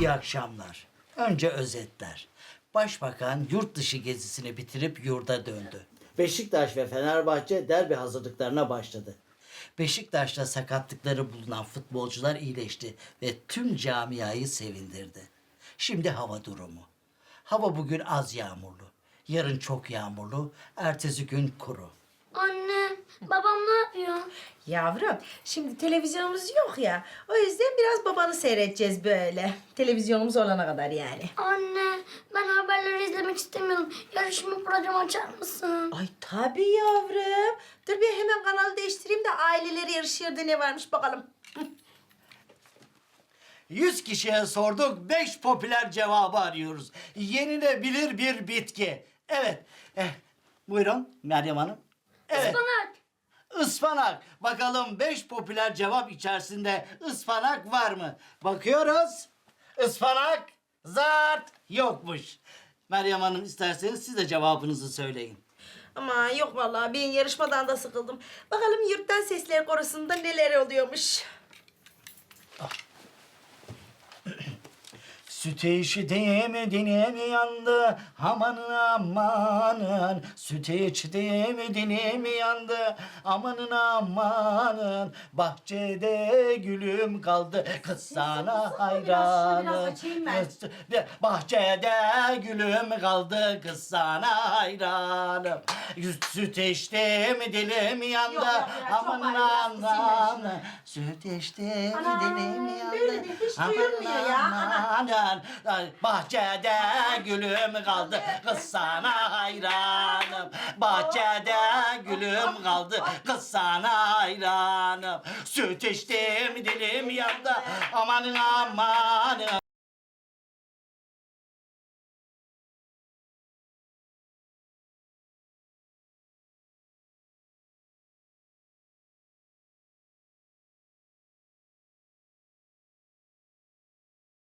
İyi akşamlar. Önce özetler. Başbakan yurt dışı gezisini bitirip yurda döndü. Beşiktaş ve Fenerbahçe derbi hazırlıklarına başladı. Beşiktaş'ta sakatlıkları bulunan futbolcular iyileşti ve tüm camiayı sevindirdi. Şimdi hava durumu. Hava bugün az yağmurlu. Yarın çok yağmurlu, ertesi gün kuru. Anne, babam ne yapıyor? Yavrum, şimdi televizyonumuz yok ya. O yüzden biraz babanı seyredeceğiz böyle. Televizyonumuz olana kadar yani. Anne, ben haberleri izlemek istemiyorum. Yarışma programı açar mısın? Ay tabii yavrum. Dur bir hemen kanalı değiştireyim de aileleri yarışıyor da ne varmış bakalım. 100 kişiye sorduk, 5 popüler cevabı arıyoruz. Yenilebilir bir bitki. Evet. Eh, buyurun Meryem Hanım. Evet. Ispanak. Ispanak. Bakalım 5 popüler cevap içerisinde ıspanak var mı? Bakıyoruz. Ispanak, zart yokmuş. Meryem Hanım isterseniz siz de cevabınızı söyleyin. Ama yok vallahi ben yarışmadan da sıkıldım. Bakalım yurttan sesler korusunda neler oluyormuş. Süt içtim dilim yandı. Amanın amanın Süt içtim dilim yandı. Amanın amanın Bahçede gülüm kaldı. Kız sana hayranım. Bahçede gülüm kaldı. Kız sana hayranım. Süt içtim dilim yandı? Yok, çok amanın var, biraz amanın Süt içtim Anam, dilim böyle yandı de hiç amanın duyulmuyor ya, ana. aman Ay, Bahçede gülüm kaldı. Kız sana hayranım. Bahçede gülüm kaldı. Kız sana hayranım. Süt içtim dilim yandı. Amanın amanım